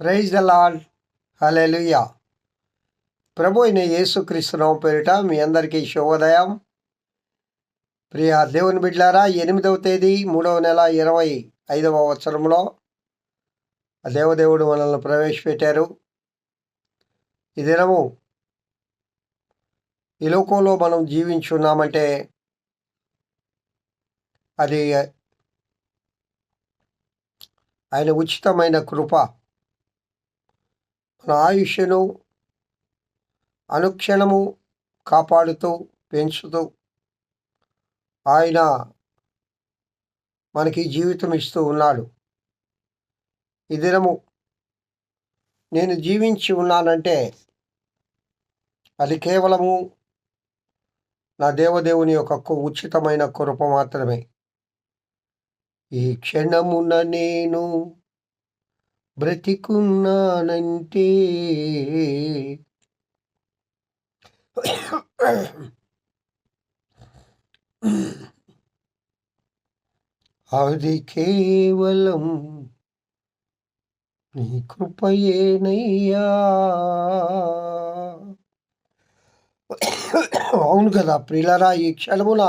Praise the Lord hallelujah ప్రభు అయిన యేసుక్రీస్తునామ పేరిట మీ అందరికీ శుభోదయం. ప్రియ దేవుని బిడ్లారా ఎనిమిదవ తేదీ మూడవ నెల ఇరవై ఐదవ సంవత్సరంలో దేవదేవుడు మనల్ని ప్రవేశపెట్టారు. ఈ దినము ఈ లోకంలో మనం జీవించున్నామంటే అది ఆయన ఉచితమైన కృప. మన ఆయుష్యను అనుక్షణము కాపాడుతూ పెంచుతూ ఆయన మనకి జీవితం ఇస్తూ ఉన్నాడు. ఈ దినము నేను జీవించి ఉన్నానంటే అది కేవలము నా దేవదేవుని యొక్క ఉచితమైన కృప మాత్రమే. ఈ క్షణమున నేను బ్రతికున్నానంటే అది కేవలం నీ కృపయేనయ్యా. అవును కదా ప్రిలరా ఈ క్షణమున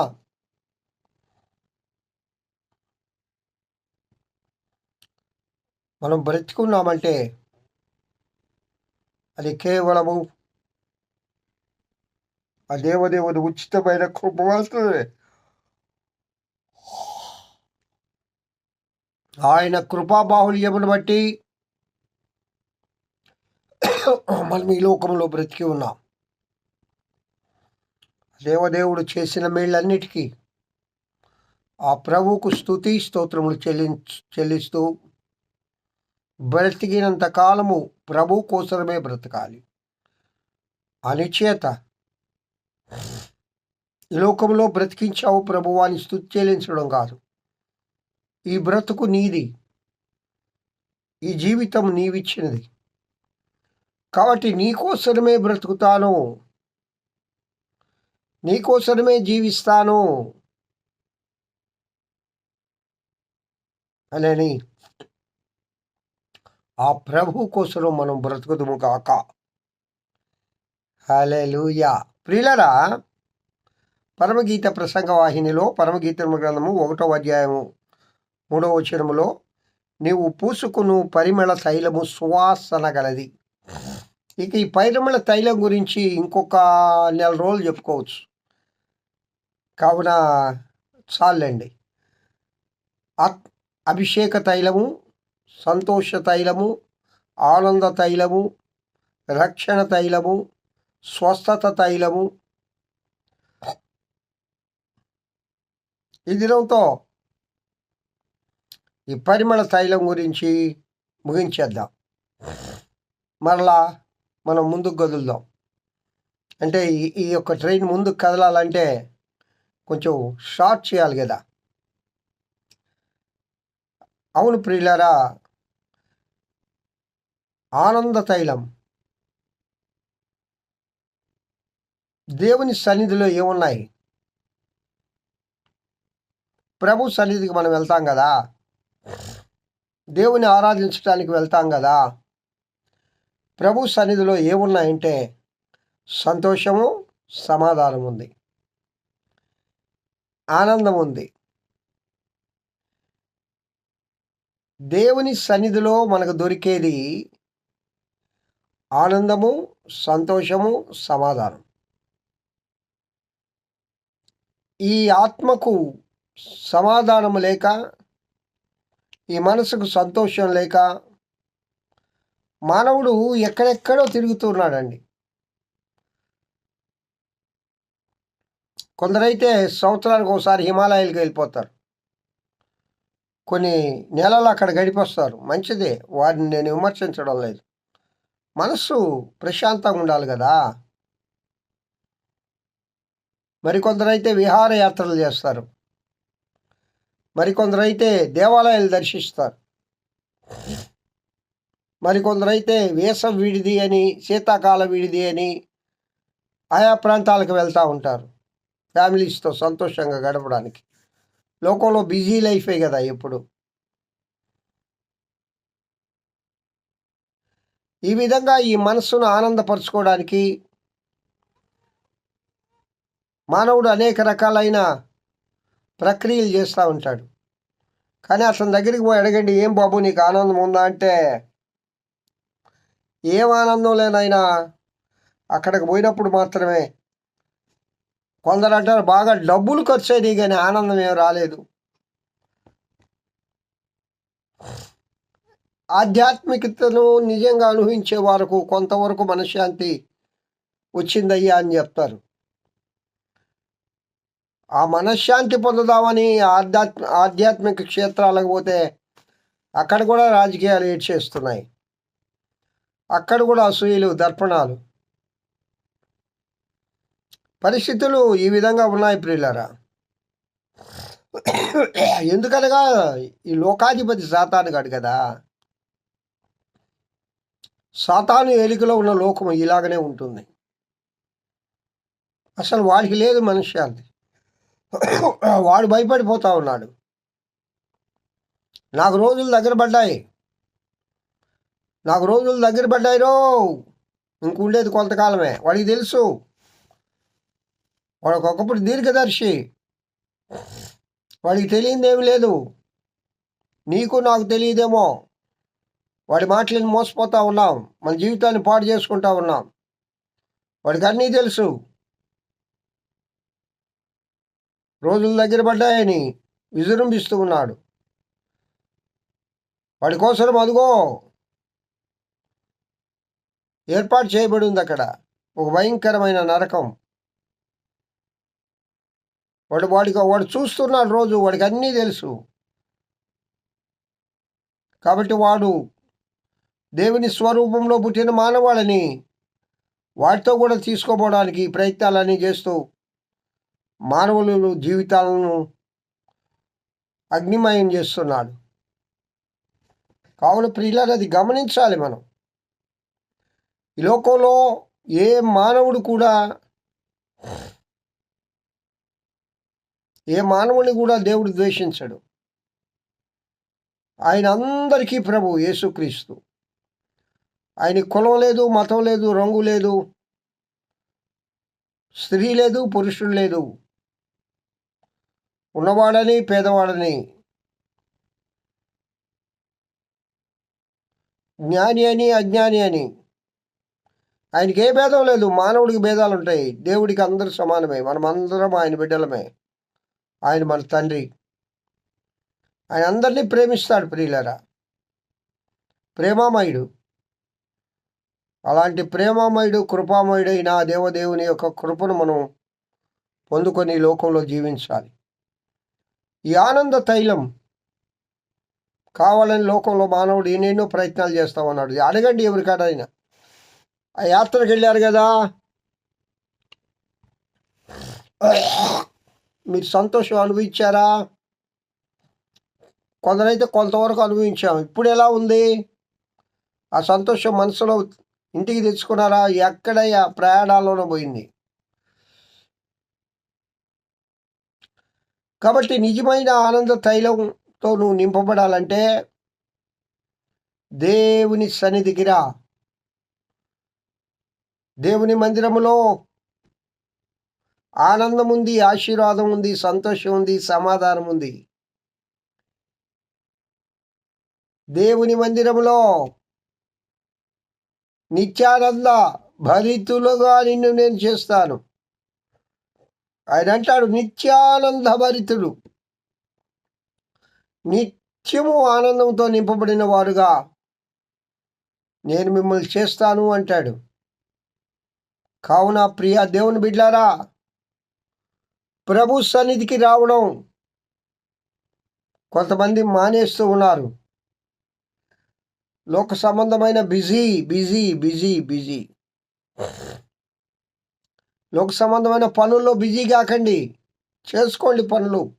మనం బ్రతికున్నామంటే అది కేవలము ఆ దేవదేవుని ఉచితమైన కృప మాత్రమే. ఆయన కృపాబాహుల్యమును బట్టి మనం ఈ లోకంలో బ్రతికి ఉన్నాం. దేవదేవుడు చేసిన మేళ్ళన్నిటికీ ఆ ప్రభువుకు స్థుతి స్తోత్రములు చెల్లి చెల్లిస్తూ బ్రతికినంత కాలము ప్రభు కోసమే బ్రతకాలి. అనిచేత ఈ లోకంలో బ్రతికించావు ప్రభువాని స్థుతి చెల్లించడం కాదు. ఈ బ్రతుకు నీది. ఈ జీవితం నీవిచ్చినది. కాబట్టి నీకోసమే బ్రతుకుతాను. నీకోసమే జీవిస్తాను. అని ఆ ప్రభు కోసం మనం బ్రతుకుదుము కాక హలెలుయా ప్రియులరా పరమగీత ప్రసంగ వాహినిలో పరమగీత గ్రంథము ఒకటో అధ్యాయము మూడవ వచనములో నీవు పూసుకును పరిమళ తైలము సువాసన గలది. ఇక ఈ పరిమళ తైలం గురించి ఇంకొక నెల రోజులు చెప్పుకోవచ్చు. కావున చాలండి. అభిషేక తైలము సంతోష తైలము ఆనంద తైలము రక్షణ తైలము స్వస్థత తైలము. ఈ దినంతో ఈ పరిమళ తైలం గురించి ముగించేద్దాం. మరలా మనం ముందుకు కదులుదాం. అంటే ఈ యొక్క ట్రైన్ ముందుకు కదలాలంటే కొంచెం షార్ట్ చేయాలి కదా. అవును ప్రియులారా ఆనంద తైలం. దేవుని సన్నిధిలో ఏమున్నాయి? ప్రభు సన్నిధికి మనం వెళ్తాం కదా? దేవుని ఆరాధించడానికి వెళ్తాం కదా? ప్రభు సన్నిధిలో ఏమున్నాయంటే సంతోషము సమాధానం ఉంది ఆనందం ఉంది దేవుని సన్నిధిలో మనకు దొరికేది ఆనందము సంతోషము సమాధానం. ఈ ఆత్మకు సమాధానం లేక ఈ మనసుకు సంతోషం లేక మానవుడు ఎక్కడెక్కడో తిరుగుతున్నాడండి కొందరైతే సంవత్సరానికి ఒకసారి హిమాలయాలకు వెళ్ళిపోతారు. కొన్ని నెలలు అక్కడ గడిపొస్తారు. మంచిదే. వారిని నేను విమర్శించడం లేదు. మనస్సు ప్రశాంతంగా ఉండాలి కదా. మరికొందరైతే విహారయాత్రలు చేస్తారు. మరికొందరైతే దేవాలయాలు దర్శిస్తారు. మరికొందరైతే వేసవ విడిది అని శీతాకాల విడిది అని ఆయా ప్రాంతాలకు వెళ్తూ ఉంటారు. ఫ్యామిలీస్తో సంతోషంగా గడపడానికి. లోకంలో బిజీ లైఫే కదా ఎప్పుడు. ఈ విధంగా ఈ మనస్సును ఆనందపరచుకోవడానికి మానవుడు అనేక రకాలైన ప్రక్రియలు చేస్తూ ఉంటాడు. కానీ అతని దగ్గరికి పోయి అడగండి ఏం బాబు నీకు ఆనందం ఉందా? అంటే ఏం ఆనందం లేనైనా అక్కడికి పోయినప్పుడు మాత్రమే కొందరు అంటారు బాగా డబ్బులు ఖర్చు అయినాయి కానీ ఆనందం ఏం రాలేదు. ఆధ్యాత్మికతను నిజంగా అనుభవించే వారికి కొంతవరకు మనశ్శాంతి వచ్చిందయ్యా అని చెప్తారు. ఆ మనశ్శాంతి పొందుదామని ఆధ్యాత్మ ఆధ్యాత్మిక క్షేత్రాలకు పోతే అక్కడ కూడా రాజకీయాలు ఏడ్చేస్తున్నాయి. అక్కడ కూడా అసూయలు దర్పణాలు. పరిస్థితులు ఈ విధంగా ఉన్నాయి ప్రియులరా. ఎందుకనగా ఈ లోకాధిపతి సాతాను కాడు కదా. సాతాను ఏలికలో ఉన్న లోకం ఇలాగనే ఉంటుంది. అసలు వాడికి లేదు మనశ్శాంతి. వాడు భయపడిపోతా ఉన్నాడు. నాకు రోజులు దగ్గర పడ్డాయి. నాకు రోజులు దగ్గర పడ్డాయి రో ఇంకుండేది కొంతకాలమే. వాడికి తెలుసు. వాడు ఒకప్పుడు దీర్ఘదర్శి. వాడికి తెలియదేమి లేదు. నీకు నాకు తెలియదేమో. వాడి మాటలను మోసపోతూ ఉన్నాం. మన జీవితాన్ని పాడు చేసుకుంటా ఉన్నాం. వాడికి అన్నీ తెలుసు. రోజులు దగ్గర పడ్డాయని విజృంభిస్తూ ఉన్నాడు. వాడి కోసం అదిగో. ఏర్పాటు చేయబడి ఉంది అక్కడ. ఒక భయంకరమైన నరకం. వాడు వాడికి వాడు చూస్తున్నాడు రోజు వాడికి అన్నీ తెలుసు. కాబట్టి వాడు దేవుని స్వరూపంలో పుట్టిన మానవాళ్ళని వాటితో కూడా తీసుకోపోవడానికి ప్రయత్నాలన్నీ చేస్తూ మానవులు జీవితాలను అగ్నిమయం చేస్తున్నాడు. కావున ప్రియులను అది గమనించాలి మనం. ఈ లోకంలో ఏ మానవుడు కూడా ఏ మానవుని కూడా దేవుడు ద్వేషించడు. ఆయన అందరికీ ప్రభు యేసుక్రీస్తు. ఆయన కులం లేదు మతం లేదు రంగు లేదు స్త్రీ లేదు పురుషుడు లేదు. ఉన్నవాడని పేదవాడని. జ్ఞాని అని అజ్ఞాని అని. ఆయనకి ఏ భేదం లేదు మానవుడికి భేదాలు ఉంటాయి దేవుడికి అందరూ సమానమే మనం అందరం ఆయన బిడ్డలమే. ఆయన మన తండ్రి. ఆయన అందరినీ ప్రేమిస్తాడు ప్రియులరా. ప్రేమామయుడు. అలాంటి ప్రేమామయుడు కృపామయుడు అయిన దేవదేవుని యొక్క కృపను మనం పొందుకొని లోకంలో జీవించాలి. ఈ ఆనంద తైలం కావాలని లోకంలో మానవుడు ఎన్నెన్నో ప్రయత్నాలు చేస్తా ఉన్నాడు. అడగండి ఎవరికాడైనా ఆ యాత్రకు వెళ్ళారు కదా. మీరు సంతోషం అనుభవించారా? కొందరైతే కొంతవరకు అనుభవించాం. ఇప్పుడు ఎలా ఉంది? ఆ సంతోషం మనసులో ఇంటికి తెచ్చుకున్నారా? ఎక్కడ ప్రయాణాల్లోనూ పోయింది. కాబట్టి నిజమైన ఆనంద తైలంతో నువ్వు నింపబడాలంటే దేవుని సన్నిధికిరా దేవుని మందిరములో ఆనందం ఉంది ఆశీర్వాదం ఉంది సంతోషం ఉంది సమాధానం ఉంది దేవుని మందిరంలో నిత్యానంద భరితులుగా నిన్ను నేను చేస్తాను. ఆయన అంటాడు నిత్యానంద భరితుడు నిత్యము ఆనందంతో నింపబడిన వారుగా నేను మిమ్మల్ని చేస్తాను అంటాడు. కావున ప్రియ దేవుని బిడ్లారా ప్రభు సన్నిధికి రావడం కొంతమంది మానేస్తూ ఉన్నారు. లోక సంబంధమైన బిజీ బిజీ బిజీ బిజీ. లోక సంబంధమైన పనుల్లో బిజీ కాకండి. చేసుకోండి పనులు.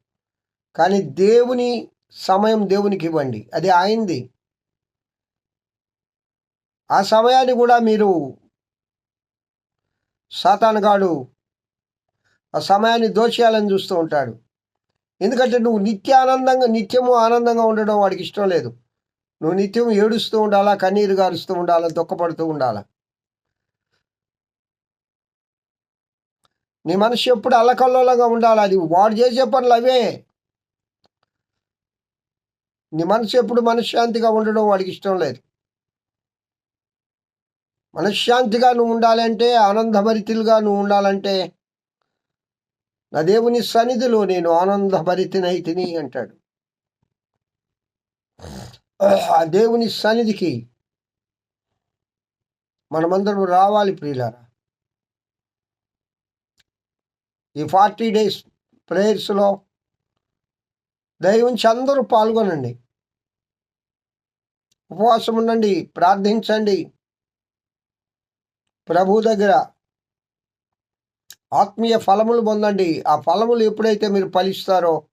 కానీ దేవుని సమయం దేవునికి ఇవ్వండి. అది ఆయింది ఆ సమయాన్ని కూడా మీరు సాతానుగాడు ఆ సమయాన్ని దోచేయాలని చూస్తూ ఉంటాడు. ఎందుకంటే నువ్వు నిత్య ఆనందంగా నిత్యము ఆనందంగా ఉండడం వాడికి ఇష్టం లేదు. నువ్వు నిత్యం ఏడుస్తూ ఉండాలా కన్నీరు గారుస్తూ ఉండాలా దుఃఖపడుతూ ఉండాలా? నీ మనసు ఎప్పుడు అల్లకల్లోలంగా ఉండాలి? అది వాడు చేసే పనులు అవే. నీ మనసు ఎప్పుడు మనశ్శాంతిగా ఉండడం వాడికి ఇష్టం లేదు. మనశ్శాంతిగా నువ్వు ఉండాలంటే ఆనందభరితులుగా నువ్వు ఉండాలంటే నా దేవుని సన్నిధిలో నేను ఆనందభరితినైతిని అంటాడు. ఆ దేవుని సన్నిధికి మనమందరం రావాలి ప్రియులారా. ఈ ఫార్టీ డేస్ ప్రేయర్స్లో దైవించి అందరూ పాల్గొనండి. ఉపవాసం ఉండండి ప్రార్థించండి. ప్రభు దగ్గర ఆత్మీయ ఫలములు పొందండి. ఆ ఫలములు ఎప్పుడైతే మీరు ఫలిస్తారో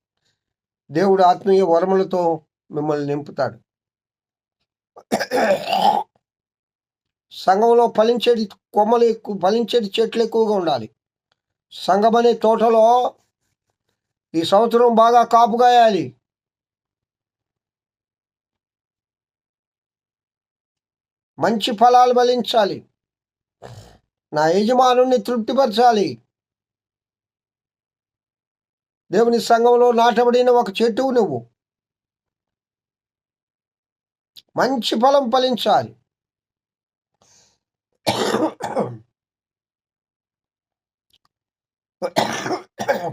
దేవుడు ఆత్మీయ వరములతో మిమ్మల్ని నింపుతాడు. సంఘంలో ఫలించేది కొమ్మలు ఎక్కువ ఫలించేది చెట్లు ఎక్కువగా ఉండాలి. సంఘం అనే తోటలో ఈ సంవత్సరం బాగా కాపుగాయాలి మంచి ఫలాలు ఫలించాలి. నా యజమానుని తృప్తిపరచాలి. దేవుని సంఘంలో నాటబడిన ఒక చెట్టు నువ్వు. మంచి ఫలం ఫలించాలి.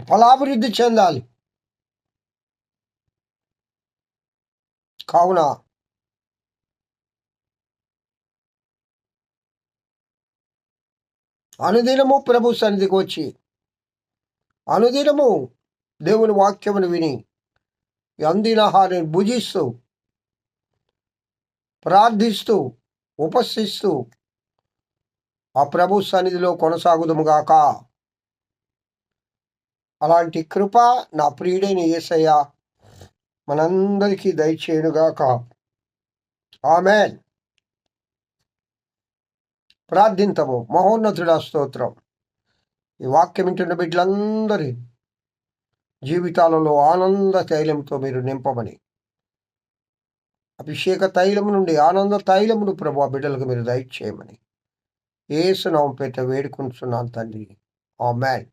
ఫలాభివృద్ధి చెందాలి. కావున అనుదినము ప్రభు సన్నిధికి వచ్చి అనుదినము దేవుని వాక్యమును విని అందినహారిని భుజిస్తూ ప్రార్థిస్తూ ఉపస్థిస్తూ ఆ ప్రభు సన్నిధిలో కొనసాగుదముగాక. అలాంటి కృప నా ప్రియుడైన ఏసయ్య మనందరికీ దయచేయునుగాక. ఆమెన్. ప్రార్థింతము మహోన్నతుడా స్తోత్రం. ఈ వాక్యం వింటున్న బిడ్డలందరి జీవితాలలో ఆనంద తైలంతో మీరు నింపమని. అభిషేక తైలం నుండి ఆనంద తైలమును ప్రభు బిడ్డలకు మీరు దయచేయమని. ఏసునామం పేట వేడుకుంటున్నాను తండ్రి. ఆ మ్యాన్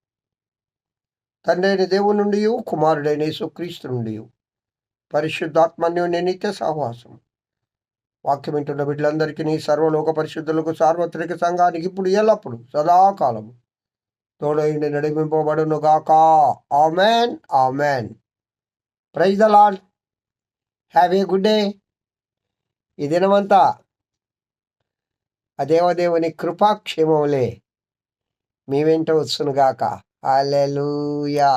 తండ్రి అయిన దేవుని నుండి కుమారుడైన యేసుక్రీస్తు నుండి పరిశుద్ధాత్మన్యుని నిత్య సహవాసం వాక్యం వింటున్న బిడ్డలందరికీ నీ సర్వలోక పరిశుద్ధులకు సార్వత్రిక సంఘానికి ఇప్పుడు ఎల్లప్పుడు సదాకాలము. తోడైండి నడిపింపబడును గాక. Amen amen. Praise the Lord have a good day ఈ దినమంతా ఆ దేవదేవుని కృపాక్షేమములే మీ వెంట వచ్చునుగాక హల్లెలూయా